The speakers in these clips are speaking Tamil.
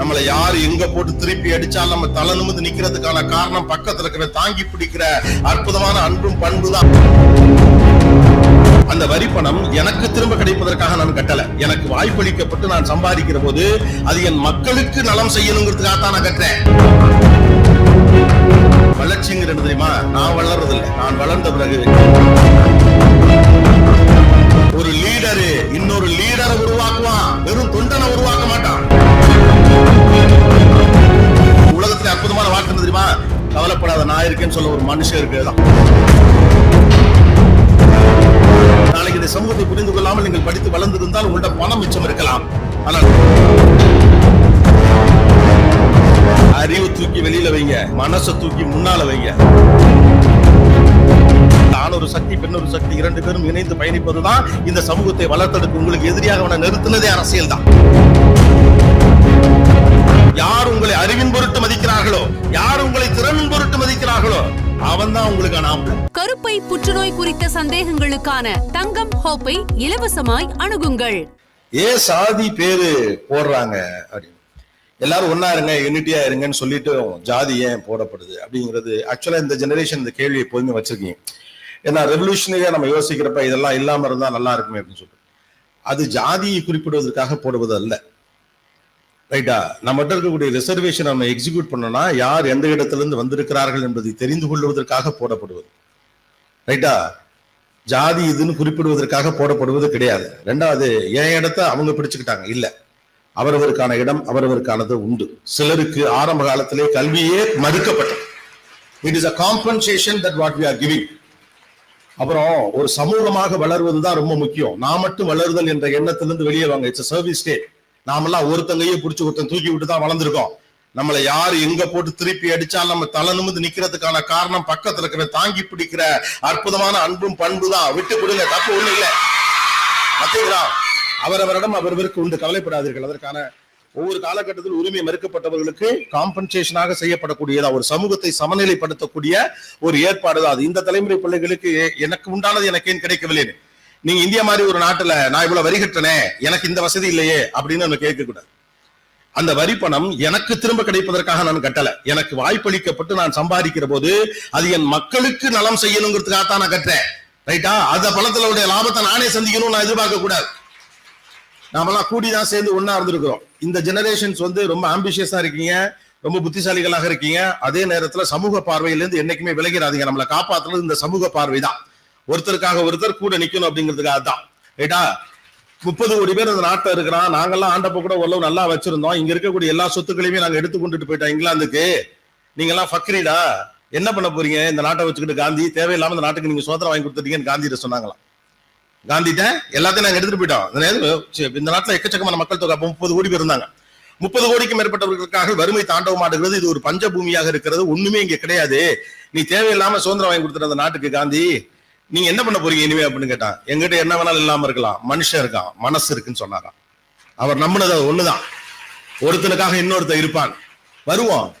நம்மளை யார் எங்க போட்டு திருப்பி அடிச்சாலும் நம்ம தலை நிமிந்து நிக்கிறதுக்கான காரணம் பக்கத்துல இருக்கிற தாங்கி பிடிக்கிற அற்புதமான அன்பும் பண்பு தான் அந்த வரி பணம் எனக்கு திரும்ப கிடைப்பதற்காக நான் கட்டல. எனக்கு வாய்ப்பளிக்கப்பட்டு நான் சம்பாதிக்கிற போது அது என் மக்களுக்கு நலம் செய்யணுங்கிறதுக்காக தான் நான் கட்டுறேன். வளர்ச்சிங்கிறது தெரியுமா? நான் வளர்றது இல்லை நான் வளர்ந்த பிறகு. ஒரு லீடரு இன்னொரு லீடரை உருவாக்குவான். வெறும் தொண்டனை உருவாக்க மாட்டான். உலகத்துல அற்புதமான வாக்கு தெரியுமா? கவலைப்படாத நான் இருக்கேன்னு சொல்ல ஒரு மனுஷன் இருக்குதான் நாளைக்கு இந்த சமூகத்தை புரிந்து கொள்ளாமல் நீங்கள் படித்து வளர்ந்திருந்தால் உங்கள்ட பணம் மிச்சம் இருக்கலாம். ஆனால் அறிவு தூக்கி வெளியில வைங்க மனசை தூக்கி முன்னால வைங்க. ஆண் ஒரு சக்தி பெண் ஒரு சக்தி இரண்டு பேரும் இணைந்து பயணிப்பதுதான் இந்த சமூகத்தை வளர்த்தெடுக்க உங்களுக்கு எதிரியாக நிறுத்தினதே அரசியல் தான் யார் உங்களை அறிவின் பொருட்டு மதிக்கிறார்களோ யார் உங்களை திறனின் பொருட்டு மதிக்கிறார்களோ அவன் தான் உங்களுக்கான கருப்பை புற்றுநோய் குறித்த சந்தேகங்களுக்கான தங்கம் ஹோப்பை இலவசமாய் அணுகுங்கள். ஏன் சாதி பேரு போடுறாங்க அப்படின்னு. எல்லாரும் ஒன்னா இருங்க யூனிட்டியா இருங்கன்னு சொல்லிட்டு ஜாதி ஏன் போடப்படுது அப்படிங்கிறது ஆக்சுவலா இந்த ஜெனரேஷன் இந்த கேள்வி எப்போதுமே வச்சிருக்கீங்க. ஏன்னா ரெவல்யூஷனரியா நம்ம யோசிக்கிறப்ப இதெல்லாம் இல்லாம இருந்தா நல்லா இருக்குமே அப்படின்னு சொல்லிட்டு. அது ஜாதியை குறிப்பிடுவதற்காக போடுவது அல்ல ரைட்டா uh, நம்மகிட்ட இருக்கக்கூடிய ரிசர்வேஷன் நம்ம எக்ஸிக்யூட் பண்ணோம்னா யார் எந்த இடத்துல இருந்து வந்திருக்கிறார்கள் என்பதை தெரிந்து கொள்வதற்காக போடப்படுவது. ரைட்டா uh, ஜாதி இதுன்னு குறிப்பிடுவதற்காக போடப்படுவது கிடையாது. ரெண்டாவது என் இடத்த அவங்க பிடிச்சுக்கிட்டாங்க. இல்லை. அவரவருக்கான இடம் அவரவருக்கானது உண்டு. சிலருக்கு ஆரம்ப காலத்திலே கல்வியே மறுக்கப்பட்டது. It is a compensation that what we are giving அப்புறம் ஒரு சமூகமாக வளர்வது தான் ரொம்ப முக்கியம். நான் மட்டும் வளருதல் என்ற எண்ணத்திலிருந்து வெளியே வாங்க. இட்ஸ் சர்வீஸ் ஸ்டேட் நாமெல்லாம் ஒருத்தங்கையே பிடிச்சி ஒருத்தன் தூக்கி விட்டு தான் வளர்ந்துருக்கோம். நம்மளை யாரு எங்க போட்டு திருப்பி அடிச்சாலும் நம்ம தலை நிமிந்து நிக்கிறதுக்கான காரணம் பக்கத்துல இருக்கிற தாங்கி பிடிக்கிற அற்புதமான அன்பும் பண்பு தான் விட்டு கொடுங்க தப்பு ஒண்ணு இல்ல. பாத்தீங்களா அவரவரிடம் அவரவருக்கு உண்டு. கவலைப்படாதீர்கள். அதற்கான ஒவ்வொரு காலகட்டத்தில் உரிமை மறுக்கப்பட்டவர்களுக்கு காம்பன்சேஷனாக செய்யப்படக்கூடியதா ஒரு சமூகத்தை சமநிலைப்படுத்தக்கூடிய ஒரு ஏற்பாடு தான் அது இந்த தலைமுறை பிள்ளைகளுக்கு எனக்கு உண்டானது எனக்கு ஏன் கிடைக்கவில்லை நீங்க இந்தியா மாதிரி ஒரு நாட்டுல நான் இவ்வளவு வரி கட்டனே எனக்கு இந்த வசதி இல்லையே அப்படின்னு நம்ம கேட்க கூடாது. அந்த வரி பணம் எனக்கு திரும்ப கிடைப்பதற்காக நான் கட்டல. எனக்கு வாய்ப்பளிக்கப்பட்டு நான் சம்பாதிக்கிற போது அது என் மக்களுக்கு நலம் செய்யணுங்கிறதுக்காக தான் நான் கட்டுறேன். ரைட்டா அந்த பணத்துல உடைய லாபத்தை நானே சந்திக்கணும்னு நான் எதிர்பார்க்க கூடாது. நாமெல்லாம் கூடி தான் சேர்ந்து ஒன்னா இருந்திருக்கிறோம். இந்த ஜெனரேஷன்ஸ் வந்து ரொம்ப ஆம்பிஷியஸா இருக்கீங்க ரொம்ப புத்திசாலிகளாக இருக்கீங்க. அதே நேரத்துல சமூக பார்வையிலிருந்து என்னைக்குமே விலகிறாதீங்க நம்மளை காப்பாத்துறது இந்த சமூக பார்வை தான் ஒருத்தருக்காக ஒருத்தர் கூட நிக்கணும் அப்படிங்கிறதுக்காக தான் ரைட்டா? முப்பது கோடி பேர் அந்த நாட்டில் இருக்கிறான். நாங்கெல்லாம் ஆண்டப்ப கூட ஓரளவு நல்லா வச்சிருந்தோம். இங்க இருக்கக்கூடிய எல்லா சொத்துக்களையுமே நாங்க எடுத்து கொண்டுட்டு போயிட்டோம் இங்கிலாந்துக்கு. நீங்க எல்லாம் ஃபக்ரீடா என்ன பண்ண போறீங்க? இந்த நாட்டை வச்சுக்கிட்டு காந்தி தேவையில்லாம இந்த நாட்டுக்கு நீங்க சுதந்திரம் வாங்கி கொடுத்துட்டீங்கன்னு காந்திகிட்ட சொன்னாங்களாம். காந்திட்ட எல்லாத்தையும் நாங்க எடுத்துட்டு போயிட்டோம். இந்த நேரத்துல, இந்த நாட்டுல எக்கச்சக்கமான மக்கள் தொகை முப்பது கோடி பேர் இருந்தாங்க. முப்பது கோடிக்கு மேற்பட்டவர்களுக்காக வறுமை தாண்டவமாடுகிறது இது ஒரு பஞ்சபூமியாக இருக்கிறது. ஒண்ணுமே இங்க கிடையாது. நீ தேவையில்லாம சுதந்திரம் வாங்கி கொடுத்துட்ட அந்த நாட்டுக்கு காந்தி. நீங்க என்ன பண்ண போறீங்க இனிமே அப்படின்னு கேட்டான் எங்கிட்ட என்ன வேணாலும் இல்லாம இருக்கலாம். மனுஷன் இருக்கான் மனசு இருக்குன்னு சொன்னாராம். அவர் நம்பினது அது ஒண்ணுதான். ஒருத்தனுக்காக இன்னொருத்தர் இருப்பான். வருவோம்.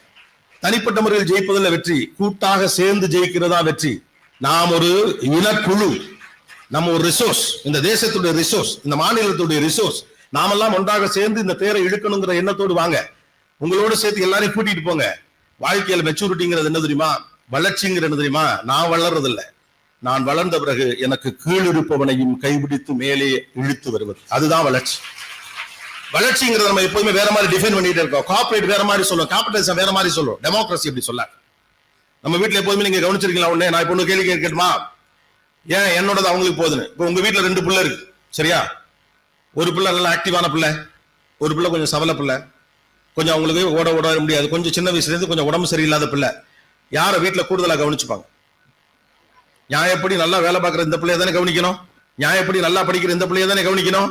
தனிப்பட்ட முறையில் ஜெயிப்பதில் வெற்றி கூட்டாக சேர்ந்து ஜெயிக்கிறதா வெற்றி. நாம் ஒரு இனக்குழு. நம்ம ஒரு ரிசோர்ஸ் இந்த தேசத்துடைய ரிசோர்ஸ் இந்த மாநிலத்துடைய ரிசோர்ஸ் நாமெல்லாம் ஒன்றாக சேர்ந்து இந்த தேரை இழுக்கணுங்கிற எண்ணத்தோடு வாங்க. உங்களோட சேர்த்து எல்லாரையும் கூட்டிட்டு போங்க. வாழ்க்கையில மெச்சூரிட்டிங்கிறது என்ன தெரியுமா? வளர்ச்சிங்கிறது என்ன தெரியுமா? நான் வளர்றது இல்லை நான் வளர்ந்த பிறகு எனக்கு கீழிருப்பவனையும் கைபிடித்து மேலே இழுத்து வருவது. அதுதான் வளர்ச்சி. வளர்ச்சிங்கிறத நம்ம எப்போதுமே வேற மாதிரி டிஃபைன் பண்ணிட்டு இருக்கோம். கார்பரேட் வேற மாதிரி சொல்லும் கேபிட்டலிசம் வேற மாதிரி சொல்லும் டெமோக்ரஸி எப்படி சொல்ல நம்ம வீட்டுல எப்போதுமே நீங்க கவனிச்சிருக்கீங்களா உடனே? நான் இப்போ ஒண்ணு கேள்வி கேட்கட்டுமா? ஏன் என்னோடது அவங்களுக்கு போகுதுன்னு இப்போ உங்க வீட்டுல ரெண்டு பிள்ளை இருக்கு. சரியா? ஒரு பிள்ளை நல்லா ஆக்டிவான பிள்ளை. ஒரு பிள்ளை கொஞ்சம் சவல பிள்ளை. கொஞ்சம் அவங்களுக்கு ஓட ஓட முடியாது. கொஞ்சம் சின்ன வயசுல இருந்து கொஞ்சம் உடம்பு சரியில்லாத பிள்ளை. யாரை வீட்ல கூடுதலா கவனிச்சுப்பாங்க? நான் எப்படி நல்லா வேலை பார்க்குற இந்த பிள்ளைய தானே கவனிக்கணும்? நியாயப்படி நல்லா படிக்கிற இந்த பிள்ளைய தானே கவனிக்கணும்?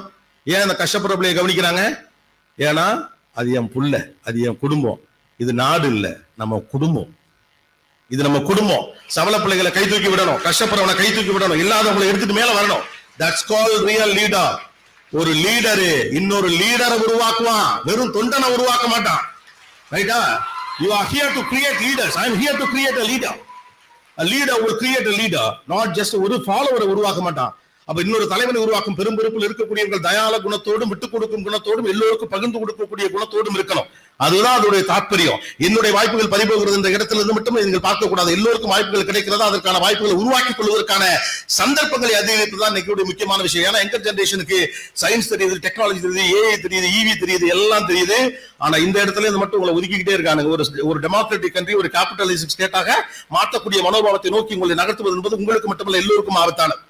ஏன் அந்த கஷ்டப்படுற பிள்ளைய கவனிக்கிறாங்க? ஏன்னா அது என் புள்ள அது என் குடும்பம். இது நாடு இல்லை நம்ம குடும்பம். இது நம்ம குடும்பம். சவல பிள்ளைகளை கை தூக்கி விடணும். கஷ்டப்படுறவனை கை தூக்கி விடணும். இல்லாதவங்களை எடுத்துட்டு மேல வரணும். தட்ஸ் கால் ரியல் லீடர் ஒரு லீடரு இன்னொரு லீடரை உருவாக்குவான். வெறும் தொண்டனை உருவாக்க மாட்டான். ரைட்டா you are here to create leaders I am here to create a leader leader ஒரு கிரியேட் லீடர் நாட் ஜஸ்ட் ஒரு ஃபாலோவரை உருவாக்க மாட்டான். அப்ப இன்னொரு தலைவனை உருவாக்கும் பெரும் பொறுப்பில் இருக்கக்கூடியவர்கள் தயால குணத்தோடும் விட்டுக் கொடுக்கும் குணத்தோடும் எல்லோருக்கும் பகிர்ந்து கொடுக்கக்கூடிய குணத்தோடும் இருக்கணும். அதுதான் அதனுடைய தாற்பயம் என்னுடைய வாய்ப்புகள் பறிபோகிறது என்ற இடத்துல இருந்து மட்டும் நீங்கள் பார்க்க கூடாது எல்லோருக்கும் வாய்ப்புகள் கிடைக்கிறதா? அதற்கான வாய்ப்புகளை உருவாக்கிக் கொள்வதற்கான சந்தர்ப்பங்களை அதிகரிப்பது தான் இன்னைக்கு முக்கியமான விஷயம். ஏன்னா எங்க ஜென்ரேஷனுக்கு சயின்ஸ் தெரியுது டெக்னாலஜி தெரியுது ஏஐ தெரியுது ஈவி தெரியுது எல்லாம் தெரியுது. ஆனா இந்த இடத்துல இது மட்டும் உங்களை ஒதுக்கிக்கிட்டே இருக்காங்க. ஒரு ஒரு டெமோக்ராட்டிக் கண்ட்ரி ஒரு கேபிட்டலிசம் ஸ்டேட்டாக மாற்றக்கூடிய மனோபாவத்தை நோக்கி உங்களை நகர்த்துவது என்பது உங்களுக்கு மட்டுமல்ல எல்லோருக்கும் ஆபத்தானது.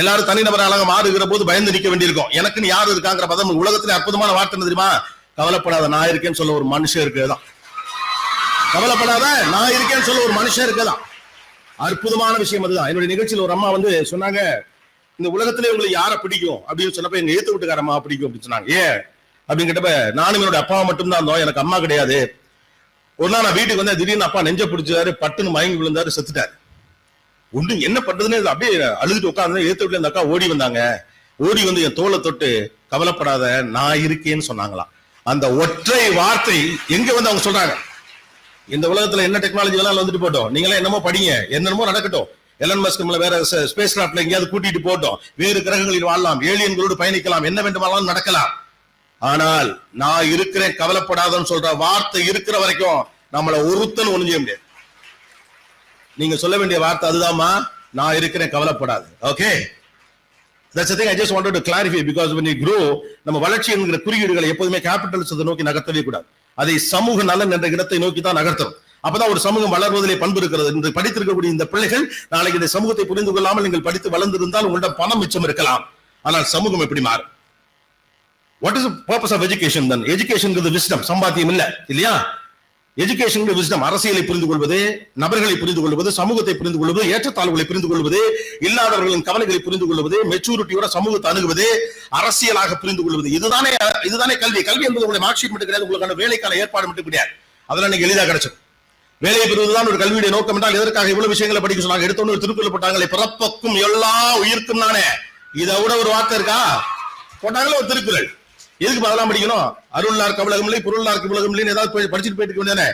எல்லாரும் தனிநபராக மாறுகிற போது பயந்து நிற்க வேண்டியிருக்கும். எனக்குன்னு யார் இருக்காங்கிற பதம் உலகத்துல அற்புதமான வார்த்தை தெரியுமா? கவலைப்படாத நான் இருக்கேன்னு சொல்ல ஒரு மனுஷன் இருக்குதான் கவலைப்படாத நான் இருக்கேன்னு சொல்ல ஒரு மனுஷன் இருக்குதான் அற்புதமான விஷயம் அதுதான். என்னுடைய நிகழ்ச்சியில் ஒரு அம்மா வந்து சொன்னாங்க இந்த உலகத்திலே உங்களுக்கு யாரை பிடிக்கும்? அப்படின்னு சொன்னப்ப எங்க ஏத்து வீட்டுக்கார அம்மா பிடிக்கும் அப்படின்னு சொன்னாங்க. ஏன்? அப்படின்னு கேட்டப்ப நானும் என்னோட அப்பாவை மட்டும்தான் இருந்தோம். எனக்கு அம்மா கிடையாது. ஒரு நாள் நான் வீட்டுக்கு வந்தேன் திடீர்னு அப்பா நெஞ்ச பிடிச்சாரு பட்டுன்னு மயங்கி விழுந்தாரு செத்துட்டாரு. ஒண்ணு என்ன பண்றதுன்னு அப்படியே அழுதுட்டு உட்கார்ந்து ஏத்து வீட்டுல இந்த அக்கா ஓடி வந்தாங்க. ஓடி வந்து என் தோலை தொட்டு கவலைப்படாத நான் இருக்கேன்னு சொன்னாங்களாம். அந்த ஒற்றை வார்த்தை எங்க வந்து அவங்க சொல்றாங்க? இந்த உலகத்துல என்ன டெக்னாலஜி வேணாலும் வந்துட்டு போட்டோம். நீங்களே என்னமோ படிங்க. என்னென்னமோ நடக்கட்டும். எலன் மஸ்க் நம்மள வேற ஸ்பேஸ் கிராஃப்ட்ல எங்கேயாவது கூட்டிட்டு போட்டோம். வேறு கிரகங்களில் வாழலாம். ஏலியன்களோடு பயணிக்கலாம். என்ன வேண்டுமானாலும் நடக்கலாம். ஆனால் நான் இருக்கிறேன் கவலைப்படாதன்னு சொல்ற வார்த்தை இருக்கிற வரைக்கும் நம்மள ஒருத்தன் ஒண்ணு செய்ய முடியாது. நீங்க சொல்ல வேண்டிய வார்த்தை அதுதாம்மா. நான் இருக்கிறேன் கவலைப்படாது. Okay That's the thing I just wanted to when you grow நம்ம வளர்ச்சி என்கிற குறியீடுகளை எப்போதுமே கேபிட்டலிசத்தை நோக்கி நகர்த்தவே கூடாது. அதை சமூக நலன் என்ற இடத்தை நோக்கி தான் நகர்த்தணும். அப்பதான் ஒரு சமூகம் வளர்வதிலே பண்பு இருக்கிறது. இன்று படித்திருக்கக்கூடிய இந்த பிள்ளைகள் நாளைக்கு இந்த சமூகத்தை புரிந்து கொள்ளாமல் நீங்கள் படித்து வளர்ந்திருந்தால் உங்களிடம் பணம் மிச்சம் இருக்கலாம். ஆனால் சமூகம் எப்படி மாறும்? What is purpose of education then education wisdom சம்பாத்தியம் இல்ல. இல்லையா? எஜுகேஷன் விஸ்டம் அரசியலை புரிந்து கொள்வது நபர்களை புரிந்து கொள்வது சமூகத்தை புரிந்து கொள்வது ஏற்றத்தாழ்வுகளை புரிந்து கொள்வது இல்லாதவர்களின் கவலைகளை புரிந்து கொள்வது மெச்சூரிட்டியோட சமூகத்தை அணுகுவது அரசியலாக புரிந்து கொள்வது இதுதானே இதுதானே கல்வி. கல்வி என்பது உங்களுடைய மார்க் ஷீட் மட்டும் கிடையாது உங்களுக்கான வேலைக்கான ஏற்பாடு மட்டும் கிடையாது. அதெல்லாம் நீங்க எளிதாக கிடைச்சது வேலையை பெறுவதுதான் ஒரு கல்வியுடைய நோக்கம் என்றால் எதற்காக இவ்வளவு விஷயங்களை படிக்க சொன்னாங்க? எடுத்தோன்னு திருக்குறள் போட்டாங்களே பிறப்பக்கும் எல்லா உயிர்க்கும் நானே இதை விட ஒரு வார்த்தை இருக்கா? போட்டாங்களே ஒரு திருக்குறள். எதுக்கு அதெல்லாம் படிக்கணும்? அருள்னார் கவலகம் இல்லை பொருள்னார் உலகம் இல்லைன்னு ஏதாவது போய் படிச்சுட்டு போயிட்டு வேண்டியதானே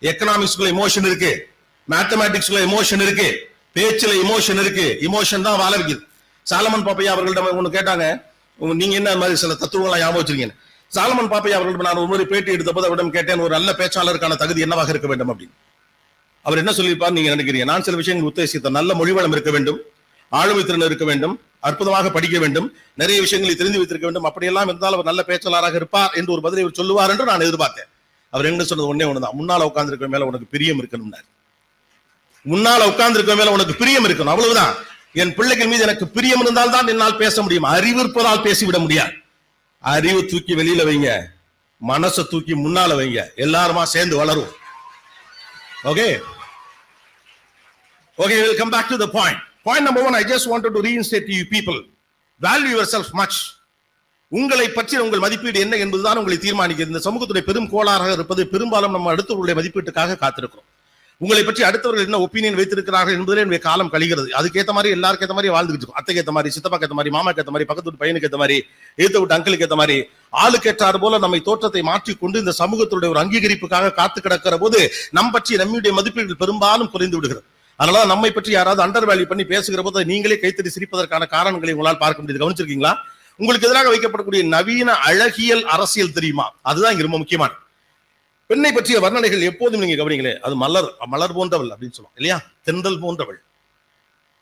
எக்கனாமிக்ஸ்குள்ள இமோஷன் இருக்கு. மேத்தமேட்டிக்ஸ்ல இமோஷன் இருக்கு. பேச்சுல இமோஷன் இருக்கு. இமோஷன் தான் வாழ வைக்குது. சாலமன் பாப்பையா அவர்கள்ட்ட ஒன்று கேட்டாங்க. நீங்க என்ன மாதிரி சில தத்துவங்களை ஞாபகம் வச்சிருக்கீங்க சாலமன் பாப்பையா அவர்களிடம் நான் ஒரு முறை பேட்டி எடுத்த போது அவரிடம் கேட்டேன் ஒரு நல்ல பேச்சாளருக்கான தகுதி என்னவாக இருக்க வேண்டும்? அப்படின்னு. அவர் என்ன சொல்லியிருப்பார் நீங்க நினைக்கிறீங்க? நான் சில விஷயங்கள் உத்தேசித்த நல்ல மொழிவளம் இருக்க வேண்டும். ஆளுமை திறன் இருக்க வேண்டும் அற்புதமாக படிக்க வேண்டும் நிறைய விஷயங்களை தெரிந்து வைத்திருக்க வேண்டும். அப்படியெல்லாம் இருந்தால் அவர் நல்ல பேச்சாளராக இருப்பார் என்று ஒரு பதிலை அவர் சொல்லுவார் என்று நான் எதிர்பார்த்தேன். அவர் என்ன சொன்னது ஒன்னே ஒண்ணுதான். முன்னால உட்கார்ந்து மேல உனக்கு பிரியம் இருக்கணும்னார். முன்னால உட்கார்ந்து மேல உனக்கு பிரியம் இருக்கணும். அவ்வளவுதான். என் பிள்ளைகள் மீது எனக்கு பிரியம் இருந்தால் தான் என்னால் பேச முடியும். அறிவு இருப்பதால் பேசிவிட முடியாது. அறிவு தூக்கி வெளியில வைங்க. மனசை தூக்கி முன்னால வைங்க. எல்லாருமா சேர்ந்து வளரும் okay okay welcome back to the point point number one I just wanted to reinstate you people value yourself much உங்களை பற்றி உங்கள் மதிப்பீடு என்ன என்பதுதான் உங்களை தீர்மானிக்கிறது. இந்த சமூகத்துடைய பெரும் கோளாறாக இருப்பது பெரும்பாலும் நம்ம அடுத்தவர்களுடைய மதிப்பீட்டுக்காக காத்திருக்கிறோம். உங்களை பற்றி அடுத்தவர்கள் என்ன ஒப்பீனியன் வைத்திருக்கிறார்கள் என்பதிலே என்னுடைய காலம் கழிகிறது. அதுக்கேற்ற மாதிரி எல்லாருக்கும் ஏற்ற மாதிரி வாழ்ந்துகிட்டு இருக்கும். அத்தைக்கு ஏற்ற மாதிரி சித்தப்பாக்கு ஏற்ற மாதிரி மாமாக்கு ஏற்ற மாதிரி பக்கத்து வீட்டு பையனுக்கு ஏற்ற மாதிரி ஏத்த விட்டு அங்கிளுக்கு ஏற்ற மாதிரி ஆளுக்கு ஏற்றாறு போல நம்மை தோற்றத்தை மாற்றிக்கொண்டு இந்த சமூகத்துடைய ஒரு அங்கீகரிப்புக்காக காத்து கிடக்கிற போது நம் பற்றி நம்முடைய மதிப்பீடுகள் பெரும்பாலும் குறைந்து விடுகிறது. அதனால நம்மை பற்றி யாராவது அண்டர் வேல்யூ பண்ணி பேசுகிற போது நீங்களே கைத்தறி சிரிப்பதற்கான காரணங்களை உங்களால் பார்க்க முடியுது. கவனிச்சிருக்கீங்களா? உங்களுக்கு எதிராக வைக்கப்படக்கூடிய நவீன அழகியல் அரசியல் தெரியுமா? அதுதான் இங்க ரொம்ப முக்கியமான பெண்ணை பற்றிய வர்ணனைகள் எப்போதும் நீங்க கவனிங்களே அது மலர் மலர் போன்றவள் அப்படின்னு சொல்லுவாங்க இல்லையா? தென்றல் போன்றவள்.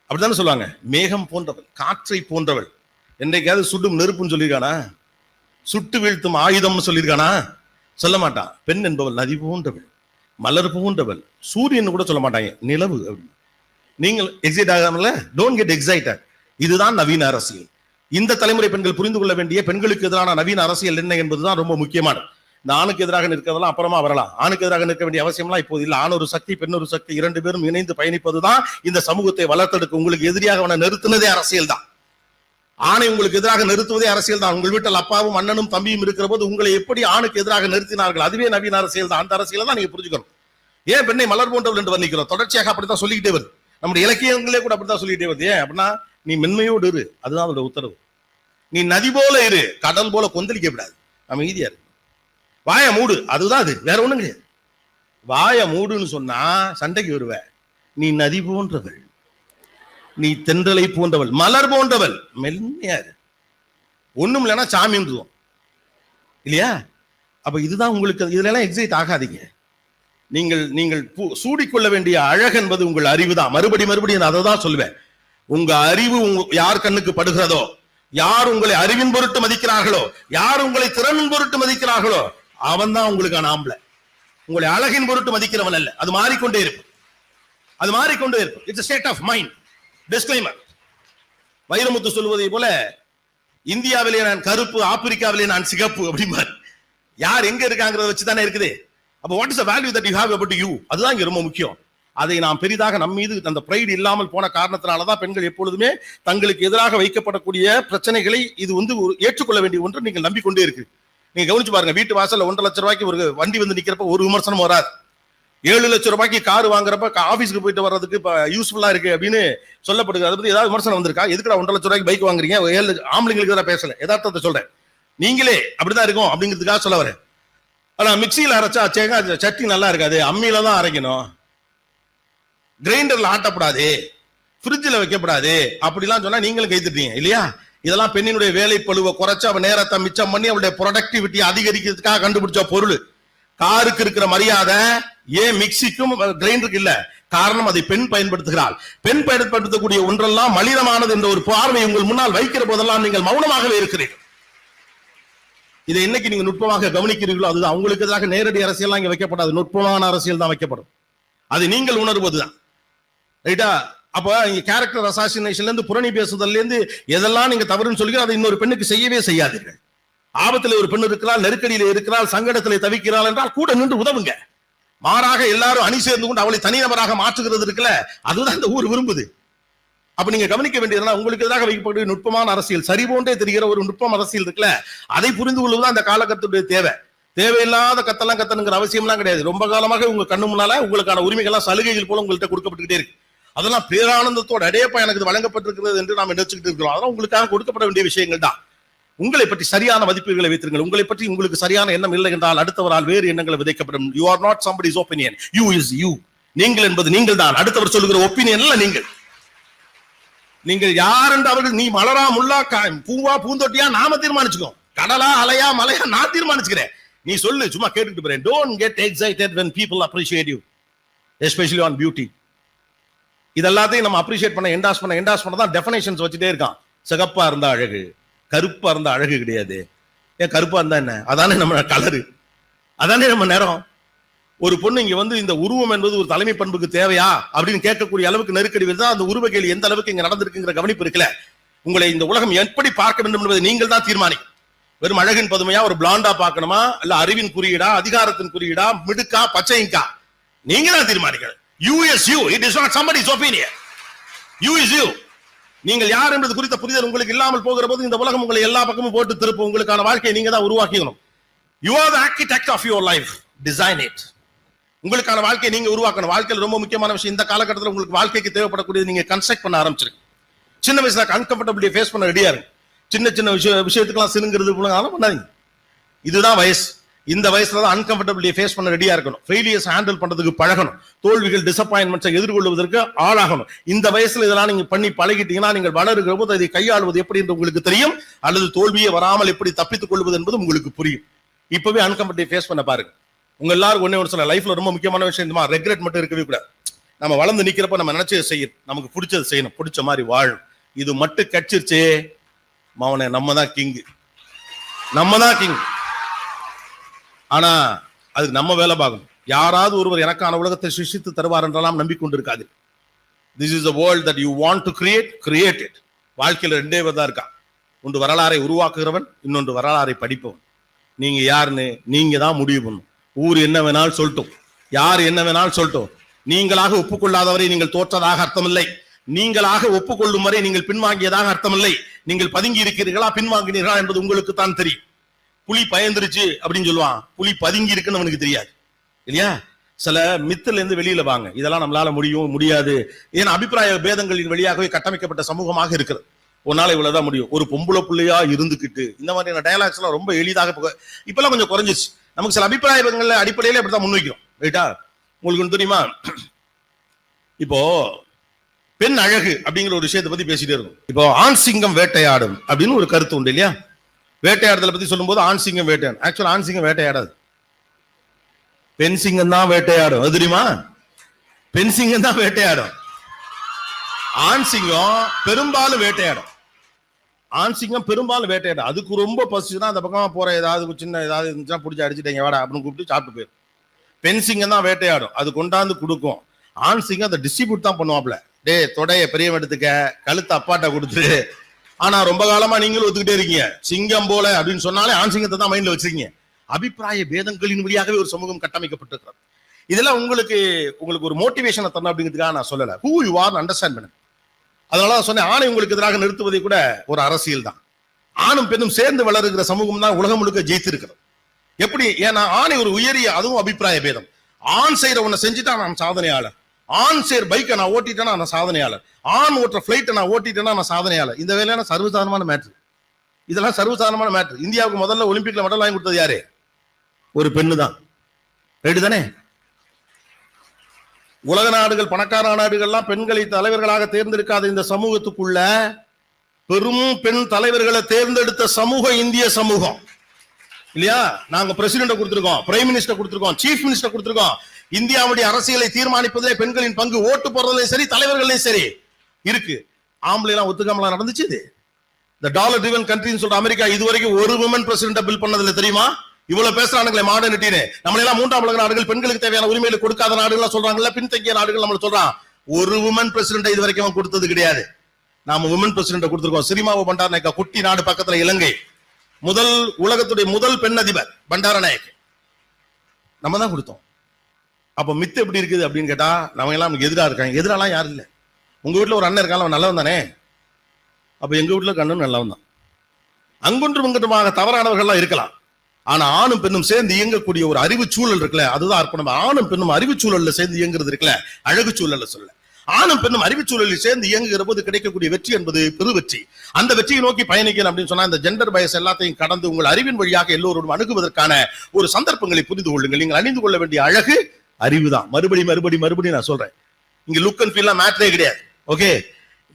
அப்படித்தானே சொல்லுவாங்க? மேகம் போன்றவள் காற்றை போன்றவள். என்றைக்காவது சுடும் நெருப்புன்னு சொல்லியிருக்கானா? சுட்டு வீழ்த்தும் ஆயுதம்னு சொல்லியிருக்கானா? சொல்ல மாட்டான். பெண் என்பவள் நதி போன்றவள். மலர் போன்றவள் சூரியன் கூட சொல்ல மாட்டாங்க. நிலவு. நீங்கள் எக்ஸைட் ஆகாமல டோன்ட் கெட் எக்ஸைட்டட் இதுதான் நவீன அரசியல். இந்த தலைமுறை பெண்கள் புரிந்து கொள்ள வேண்டிய பெண்களுக்கு எதிரான நவீன அரசியல் என்ன என்பதுதான் ரொம்ப முக்கியமானது இந்த ஆணுக்கு எதிராக நிற்கிறதெல்லாம் அப்புறமா வரலாம். ஆணுக்கு எதிராக நிற்க வேண்டிய அவசியம்லாம் இப்போது இல்லை. ஆண் ஒரு சக்தி பெண் ஒரு சக்தி இரண்டு பேரும் இணைந்து பயணிப்பதுதான் இந்த சமூகத்தை வளர்த்தெடுக்க உங்களுக்கு எதிரியாக அவனை நிறுத்தினதே அரசியல் தான் ஆணை உங்களுக்கு எதிராக நிறுத்துவதே அரசியல் தான். உங்கள் வீட்டில் அப்பாவும் அண்ணனும் தம்பியும் இருக்கிற போது உங்களை எப்படி ஆணுக்கு எதிராக நிறுத்தினார்கள்? அதுவே நவீன அரசியல் தான். அந்த அரசியல் தான் நீங்க புரிஞ்சுக்கணும். ஏன் பெண்ணை மலர் போன்றவள் என்று வர்ணிக்கிறோம்? தொடர்ச்சியாக அப்படித்தான் சொல்லிக்கிட்டே வருது. நம்முடைய இலக்கியங்களே கூட அப்படித்தான் சொல்லிக்கிட்டே வருது. ஏன் அப்படின்னா நீ மென்மையோடு இரு. அதுதான் அதோட உத்தரவு. நீ நதி போல இரு. கடல் போல கொந்தளிக்க விடாது. அமைதியா இரு வாய மூடு. அதுதான் அது. வேற ஒண்ணும் கிடையாது. வாய மூடுன்னு சொன்னா சண்டைக்கு வருவ. நீ நதி போன்றவள். நீ தென்றலை போன்றவள் மலர் போன்றவள். மென்மையா ஒண்ணும் இல்லைன்னா சாமின்றுவோம் இல்லையா? அப்ப இதுதான் உங்களுக்கு இதுல எல்லாம் எக்ஸைட் ஆகாதீங்க. நீங்கள் நீங்கள் பூ- சூடிக்கொள்ள வேண்டிய அழகு என்பது உங்கள் அறிவு தான் மறுபடி மறுபடியும் நான் அதை தான் சொல்லுவேன். உங்க அறிவு உங்க யார் கண்ணுக்கு படுகிறதோ யார் உங்களை அறிவின் பொருட்டு மதிக்கிறார்களோ யார் உங்களை திறனின் பொருட்டு மதிக்கிறார்களோ அவன் தான் உங்களுக்கான ஆம்பளை உங்களை அழகின் பொருட்டு மதிக்கிறவன் அல்ல. அது மாறிக்கொண்டே இருக்கும். அது மாறிக்கொண்டே இருக்கும். It's state of mind disclaimer Vairamuthu சொல்வதை போல இந்தியாவிலே நான் கருப்பு ஆப்பிரிக்காவிலே நான் சிகப்பு அப்படிம்பார். யார் எங்க இருக்காங்கிறத வச்சு தானே இருக்குது. அப்போ what is value that you have about you அதுதான் இங்க ரொம்ப முக்கியம். அதை நாம் பெரிதாக நம் மீது அந்த பிரைடு இல்லாமல் போன காரணத்தினால தான் பெண்கள் எப்பொழுதுமே தங்களுக்கு எதிராக வைக்கப்படக்கூடிய பிரச்சனைகளை இது வந்து ஒரு ஏற்றுக்கொள்ள வேண்டிய ஒன்று நீங்கள் நம்பிக்கொண்டே இருக்கு. நீங்க கவனிச்சு பாருங்க வீட்டு வாசல்ல ஒன்றரை லட்சம் ரூபாய்க்கு ஒரு வண்டி வந்து நிக்கிறப்ப ஒரு விமர்சனம் வராது. ஏழு லட்சம் ரூபாய்க்கு கார் வாங்குறப்ப ஆஃபீஸ்க்கு ஆபீஸ்க்கு போயிட்டு வர்றதுக்கு இப்ப யூஸ்ஃபுல்லா இருக்கு அப்படின்னு சொல்லப்படுது. அதை பத்தி ஏதாவது விமர்சனம் வந்திருக்கா? எதுக்குடா ஒன்றரை லட்சம் ரூபாய்க்கு பைக் வாங்குறீங்க? ஏழு ஆம்பளைங்களுக்கு தான் பேசல? எதார்த்தத்தை சொல்றேன். நீங்களே அப்படிதான் இருக்கும் அப்படிங்கிறதுக்காக சொல்ல வரேன். ஆனா மிக்சியில் அரைச்சா தேங்காய் சட்னி நல்லா இருக்காது. அம்மியில தான் அரைக்கணும். கிரைண்டர்ல ஆட்டப்படாது. ஃப்ரிட்ஜில் வைக்கப்படாது. அப்படிலாம் சொன்னா நீங்களும் கைத்துட்டீங்க இல்லையா? இதெல்லாம் பெண்ணினுடைய வேலை பழுவை குறைச்சு அவன் நேரத்தை மிச்சம் பண்ணி அவளுடைய ப்ரொடக்டிவிட்டி அதிகரிக்கிறதுக்காக கண்டுபிடிச்ச பொருள். காருக்கு இருக்கிற மரியாதை ஏன் மிக்சிக்கும் கிரைண்டருக்கு இல்ல? காரணம் அதை பெண் பயன்படுத்துகிறாள். பெண் பயன்படுத்தக்கூடிய ஒன்றெல்லாம் மலினமானது என்ற ஒரு பார்வை உங்கள் முன்னால் வைக்கிற போதெல்லாம் நீங்கள் மௌனமாகவே இருக்கிறீர்கள். இதை என்னைக்கு நீங்க நுட்பமாக கவனிக்கிறீர்களோ அதுதான். உங்களுக்கு எதிராக நேரடி அரசியல்லாம் இங்க வைக்கப்படாது. நுட்பமான அரசியல் தான் வைக்கப்படும். அது நீங்கள் உணர்வதுதான். ரைட்டா? அப்ப இங்க கேரக்டர் அசாசினேஷன்ல இருந்து புரணி பேசுதல்ல இருந்து எதெல்லாம் நீங்க தவறுன்னு சொல்லுங்க அதை இன்னொரு பெண்ணுக்கு செய்யவே செய்யாதீர்கள். ஆபத்துல ஒரு பெண் இருக்கிறாள் நெருக்கடியில இருக்கிறாள் சங்கடத்திலே தவிக்கிறாள் என்றால் கூட நின்று உதவுங்க. மாறாக எல்லாரும் அணி சேர்ந்து கொண்டு அவளை தனிநபராக மாற்றுகிறது இருக்குல்ல அதுதான் இந்த ஊர் விரும்புது. அப்ப நீங்க கவனிக்க வேண்டியதுனா உங்களுக்கு எதிராக வைக்கப்பட்ட நுட்பமான அரசியல் சரி போன்றே தெரிகிற ஒரு நுட்பம் அரசியல் இருக்குல்ல அதை புரிந்து கொள்வதுதான் அந்த காலகட்டத்துடைய தேவை. தேவையில்லாத கத்தெல்லாம் கத்தணுங்கிற அவசியம்லாம் கிடையாது. ரொம்ப காலமாக உங்க கண்ணு முன்னால உங்களுக்கான உரிமைகள்லாம் சலுகைகள் போல உங்கள்கிட்ட கொடுக்கப்பட்டுக்கிட்டே இருக்கு. அதெல்லாம் பேரானந்தத்தோட அடையப்பா எனக்கு இது வழங்கப்பட்டிருக்கிறது என்று நாம் நினைச்சுக்கிட்டு இருக்கிறோம். அதெல்லாம் உங்களுக்காக கொடுக்கப்பட வேண்டிய விஷயங்கள் தான். உங்களை பற்றி சரியான மதிப்பீடுகளை வைத்திருங்கள். உங்களை பற்றி உங்களுக்கு சரியான எண்ணம் இல்லை என்றால் அடுத்தவரால் வேறு எண்ணங்கள் விதைக்கப்படும். You are not somebody's opinion you is you நீங்கள் என்பது நீங்கள் தான். அடுத்தவர் சொல்லுகிற ஒப்பீனியன் நீங்கள். நீங்கள் யார் என்று அவர்கள் நீ மலரா முல்லா பூவா பூந்தொட்டியா நாம தீர்மானிச்சுக்கோ. கடலா அலையா மலையா நான் தீர்மானிச்சுக்கிறேன். நீ சொல்லு சும்மா கேட்டுட்டு போறேன். Don't get excited when people appreciate you especially on beauty இதெல்லாத்தையும் நம்ம அப்ரிஷியேட் பண்ண என்டாஸ் பண்ண என்டாஸ் பண்ண தான் டெஃபனேஷன்ஸ் வச்சுட்டே இருக்கான். சிகப்பா இருந்தா அழகு. கருப்பா இருந்தா அழகு கிடையாது. ஏன் கருப்பா இருந்தா என்ன? அதானே நம்ம கலரு. அதானே நம்ம நேரம் ஒரு பொண்ணு இங்க வந்து இந்த உருவம் என்பது ஒரு தலைமை பண்புக்கு தேவையா? அப்படின்னு கேட்கக்கூடிய அளவுக்கு நெருக்கடி வருதா அந்த உருவ கேள்வி எந்த அளவுக்கு இங்க நடந்திருக்குங்கிற கவனிப்பு இருக்குல்ல உங்களை இந்த உலகம் எப்படி பார்க்க வேண்டும் என்பதை நீங்கள் தான் தீர்மானிக்கும். வெறும் அழகின் பதுமையா ஒரு பிளாண்டா பார்க்கணுமா? இல்ல அறிவின் குறியீடா அதிகாரத்தின் குறியீடா மிடுக்கா பச்சைங்கா நீங்க தான் தீர்மானிக்கணும். You is you it is not somebody's opinion you is you நீங்கள் யார் என்பது குறித்த புரிதல் உங்களுக்கு இல்லாமல் போகிற போது இந்த உலகம் உங்களை எல்லா பக்கமும் போட்டு திருப்பும். உங்களுக்கான வாழ்க்கையை நீங்க தான் உருவாக்கிக்கணும். You are the architect of your life design it உங்களுக்கான வாழ்க்கையை நீங்க உருவாக்கணும். வாழ்க்கையில் ரொம்ப முக்கியமான விஷயம் இந்த காலகட்டத்தில் உங்களுக்கு வாழ்க்கைக்கு தேவைப்படக்கூடியது நீங்க கன்ஸ்ட்ரக்ட் பண்ண ஆரம்பிச்சிருக்கு சின்ன வயசுல அன்கம்ஃபர்டபிலிட்டி ஃபேஸ் பண்ண ரெடியா சின்ன சின்ன விஷயம் விஷயத்துக்கெல்லாம் சினுங்கிறது பண்ணாதீங்க. இதுதான் வயசு. இந்த வயசுல தான் அன்கம்ஃபர்டபிலிட்டியை ஃபேஸ் பண்ண ரெடியா இருக்கணும். ஃபெயிலியர்ஸ் ஹேண்டில் பண்றதுக்கு பழகணும். தோல்விகள் டிசப்பாயின்மெண்ட்ஸை எதிர்கொள்வதற்கு ஆளாகணும். இந்த வயசுல இதெல்லாம் நீங்க பண்ணி பழகிட்டீங்கன்னா நீங்கள் வளருகிற போது அதை கையாளுவது எப்படி என்று உங்களுக்கு தெரியும். அல்லது தோல்வியை வராமல் எப்படி தப்பித்துக் கொள்வது என்பது உங்களுக்கு புரியும். இப்பவே அன்கம்ஃபர்டபிலிட்டி ஃபேஸ் பண்ண பாருங்க. உங்க எல்லாரும் ஒண்ணே ஒன்று சொல்ல லைஃப்ல ரொம்ப முக்கியமான விஷயம் இந்த மாதிரி ரெக்ரெட் மட்டும் இருக்கவே கூடாது. நம்ம வளர்ந்து நிக்கிறப்ப நம்ம நினைச்சதை செய்யணும். நமக்கு பிடிச்சது செய்யணும். பிடிச்ச மாதிரி வாழும். இது மட்டும் கச்சிருச்சே. மவனே நம்ம தான் கிங்கு நம்ம தான் கிங் ஆனா அதுக்கு நம்ம வேலை பார்க்கணும். யாராவது ஒருவர் எனக்கான உலகத்தை சிருஷ்டித்து தருவார் என்றெல்லாம் நம்பிக்கொண்டிருக்காது this is the world that you want to create create it வாழ்க்கையில் ரெண்டே தான் இருக்கான். ஒன்று வரலாறை உருவாக்குகிறவன் இன்னொன்று வரலாறை படிப்பவன். நீங்க யாருன்னு நீங்க தான் முடிவு பண்ணணும். ஊர் என்ன வேணாலும் சொல்லட்டும். யார் என்ன வேணாலும் சொல்லட்டும். நீங்களாக ஒப்புக்கொள்ளாதவரை நீங்கள் தோற்றதாக அர்த்தமில்லை. நீங்களாக ஒப்புக்கொள்ளும் வரை நீங்கள் பின்வாங்கியதாக அர்த்தமில்லை. நீங்கள் பதுங்கி இருக்கிறீர்களா பின்வாங்கினீர்களா என்பது உங்களுக்கு தான் தெரியும். புலி பயந்துருச்சு அப்படின்னு சொல்லுவான். புலி பதுங்கி இருக்குன்னு அவனுக்கு தெரியாது. இல்லையா? சில மித்துல இருந்து வெளியில வாங்க. இதெல்லாம் நம்மளால முடியும் முடியாது. ஏன்னா அபிப்பிராய பேதங்களின் வழியாகவே கட்டமைக்கப்பட்ட சமூகமாக இருக்கிறது. உன்னால இவ்வளவுதான் முடியும். ஒரு பொம்பளை பிள்ளையா இருந்துகிட்டு. இந்த மாதிரியான டயலாக்ஸ் எல்லாம் ரொம்ப எளிதாக இப்ப- இப்பெல்லாம் கொஞ்சம் குறைஞ்சிச்சு நமக்கு சில அபிப்பிராயங்கள்ல அடிப்படையில இப்படிதான் முன்வைக்கிறோம். ரைட்டா உங்களுக்கு தெரியுமா? இப்போ பெண் அழகு அப்படிங்கிற ஒரு விஷயத்தை பத்தி பேசிட்டே இருக்கும் இப்போ ஆண் சிங்கம் வேட்டையாடும் அப்படின்னு ஒரு கருத்து உண்டு இல்லையா? வேட்டையாடுதலை பத்தி சொல்லும்போது ஆண் சிங்கம் வேட்டையாடும். ஆக்சுவலா ஆண் சிங்கம் வேட்டையாடாது. பெண் சிங்கம் தான் வேட்டையாடும். அது தெரியுமா? பெண் சிங்கம் தான் வேட்டையாடும். ஆண் சிங்கம் பெரும்பாலும் வேட்டையாடும். ஆண் சிங்கம் பெரும்பாலும் வேட்டையாடும். அதுக்கு ரொம்ப பசிச்சுன்னா அந்த பக்கமா போற ஏதாவது சின்ன ஏதாவது இருந்துச்சுன்னா பிடிச்சி அடிச்சுட்டீங்க வாடா அப்படின்னு கூப்பிட்டு சாப்பிட்டு போயிடும். பெண் சிங்கம் தான் வேட்டையாடும். அது கொண்டாந்து கொடுக்கும். ஆண் சிங்கம் அதை டிஸ்ட்ரிபியூட் தான் பண்ணுவாப்ல டேய் தொடைய பெரிய எடுத்துக்க கழுத்து அப்பாட்ட கொடுத்து ஆனா ரொம்ப காலமா நீங்களும் ஒத்துக்கிட்டே இருக்கீங்க. சிங்கம் போல அப்படின்னு சொன்னாலே ஆண் சிங்கத்தை தான் மைண்ட்ல வச்சிருக்கீங்க. அபிப்பிராய பேதங்களின் வழியாகவே ஒரு சமூகம் கட்டமைக்கப்பட்டிருக்கிறது. இதெல்லாம் உங்களுக்கு உங்களுக்கு ஒரு மோட்டிவேஷனை தரணும் அப்படிங்கிறதுக்காக நான் சொல்லல. ஹூ யூ ஆர் அண்டர்ஸ்டாண்ட் பண்ண அதனால தான் சொன்னேன் ஆணை உங்களுக்கு எதிராக நிறுத்துவதை கூட ஒரு அரசியல் தான். ஆணும் பெண்ணும் சேர்ந்து வளருகிற சமூகம் தான் உலகம் முழுக்க ஜெயித்திருக்கிறது. எப்படி? ஏன்னா ஆணை ஒரு உயரிய அதுவும் அபிப்பிராய பேதம். ஆண் செய்யற ஒன்ன செஞ்சுட்டா நான் சாதனையாளர். ஆண் சேர் பைக்கை நான் ஓட்டிட்டேன்னா நான் சாதனையாளர். ஆண் ஓட்டுற ஃப்ளைட்டை நான் ஓட்டிட்டேன்னா நான் சாதனையாளர். இந்த வேலையான சர்வசாதாரணமான மேட்ரு இதெல்லாம் சர்வசாதாரணமான மேட்ரு இந்தியாவுக்கு முதல்ல ஒலிம்பிக்ல மெடல் வாங்கி கொடுத்தது யாரு? ஒரு பெண்ணு தான் ரைட்டு தானே? உலக நாடுகள் பணக்கார நாடுகள்லாம் பெண்களை தலைவர்களாக தேர்ந்தெடுக்காத இந்த சமூகத்துக்குள்ள பெரும் பெண் தலைவர்களை தேர்ந்தெடுத்த சமூகம் இந்திய சமூகம். இல்லையா? நாங்க பிரசிடென்ட் கொடுத்திருக்கோம் பிரைம் மினிஸ்டர் கொடுத்திருக்கோம் சீஃப் மினிஸ்டர் கொடுத்திருக்கோம். இந்தியாவுடைய அரசியலை தீர்மானிப்பதிலே பெண்களின் பங்கு ஓட்டு போடுறதுலையும் சரி தலைவர்களையும் சரி. இருக்கு. ஆம்பளை எல்லாம் ஒத்துக்காமலாம் நடந்துச்சு இது. இந்த டாலர் டிவன் கண்ட்ரின்னு சொல்ற அமெரிக்கா இதுவரைக்கும் ஒரு உமன் பிரசிடென்ட் பில் பண்ணதுல தெரியுமா? இவ்வளவு பேசுறானுங்களே மாடர்னிட்டின்னு நம்மள எல்லாம் மூன்றாம் உலக நாடுகள் பெண்களுக்கு தேவையான உரிமைகளை கொடுக்காத நாடுகள் சொல்றாங்கல்ல பின்தங்கிய நாடுகள் நம்மள சொல்றான் ஒரு உமன் பிரசிடென்ட் இது வரைக்கும் அவன் கொடுத்தது கிடையாது. நாம உமன் பிரசிடண்ட கொடுத்துருக்கோம். சிரிமாவை பண்டாரநாயக்கா குட்டி நாடு பக்கத்துல இலங்கை. முதல் உலகத்துடைய முதல் பெண் அதிபர் பண்டார நாயக் நம்ம தான் கொடுத்தோம். அப்போ மித்து எப்படி இருக்குது அப்படின்னு கேட்டால் நம்ம எல்லாம் நமக்கு எதிராக இருக்காங்க. எதிராலாம் யாரும் இல்லை. உங்க வீட்டில் ஒரு அண்ணன் இருக்கான் அவன் நல்லவன் தானே? அப்போ எங்கள் வீட்டில் கண்ணன் நல்லவன் தான். அங்குன்றும் இங்கொன்றுமாக தவறானவர்கள்லாம் இருக்கலாம். ஆனா ஆணும் பெண்ணும் சேர்ந்து இயங்கக்கூடிய ஒரு அறிவு சூழல் இருக்குல்ல அதுதான் அர்ப்பணம் ஆணும் பெண்ணும் அறிவு சூழல்ல சேர்ந்து இயங்குறது இருக்குல்ல அழகு சூழல்ல சொல்ல ஆணும் பெண்ணும் அறிவு சூழலில் சேர்ந்து இயங்குகிற போது கிடைக்கக்கூடிய வெற்றி என்பது பெரு வெற்றி. அந்த வெற்றியை நோக்கி பயணிக்கணும் அப்படின்னு சொன்னா இந்த ஜெண்டர் பயஸ் எல்லாத்தையும் கடந்து உங்கள் அறிவின் வழியாக எல்லோரும் அணுகுவதற்கான ஒரு சந்தர்ப்பங்களை புரிந்து கொள்ளுங்கள். நீங்கள் அணிந்து கொள்ள வேண்டிய அழகு அறிவுதான். மறுபடி மறுபடி மறுபடி நான் சொல்றேன். இங்க லுக் அண்ட் ஃபீல்லாம் மேட்ரே கிடையாது. ஓகே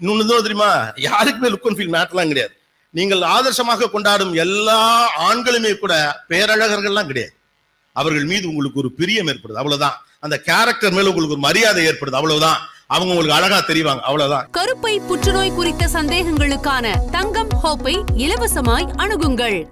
இன்னொன்னு தெரியுமா? யாருக்குமே லுக் அண்ட் ஃபீல் மேட்லாம் கிடையாது. நீங்கள் ஆதர்சமாக கொண்டாடும் எல்லா ஆண்களுமே கூட பேரழகர்கள்லாம் கிடையாது. அவர்கள் மீது உங்களுக்கு ஒரு பிரியம் ஏற்படுது. அவ்வளவுதான். அந்த கேரக்டர் மேல உங்களுக்கு ஒரு மரியாதை ஏற்படுது. அவ்வளவுதான். அவங்க உங்களுக்கு அழகா தெரிவாங்க. அவ்வளவுதான். கருப்பை புற்றுநோய் குறித்த சந்தேகங்களுக்கான தங்கம் ஹோப்பை இலவசமாய் அணுகுங்கள்.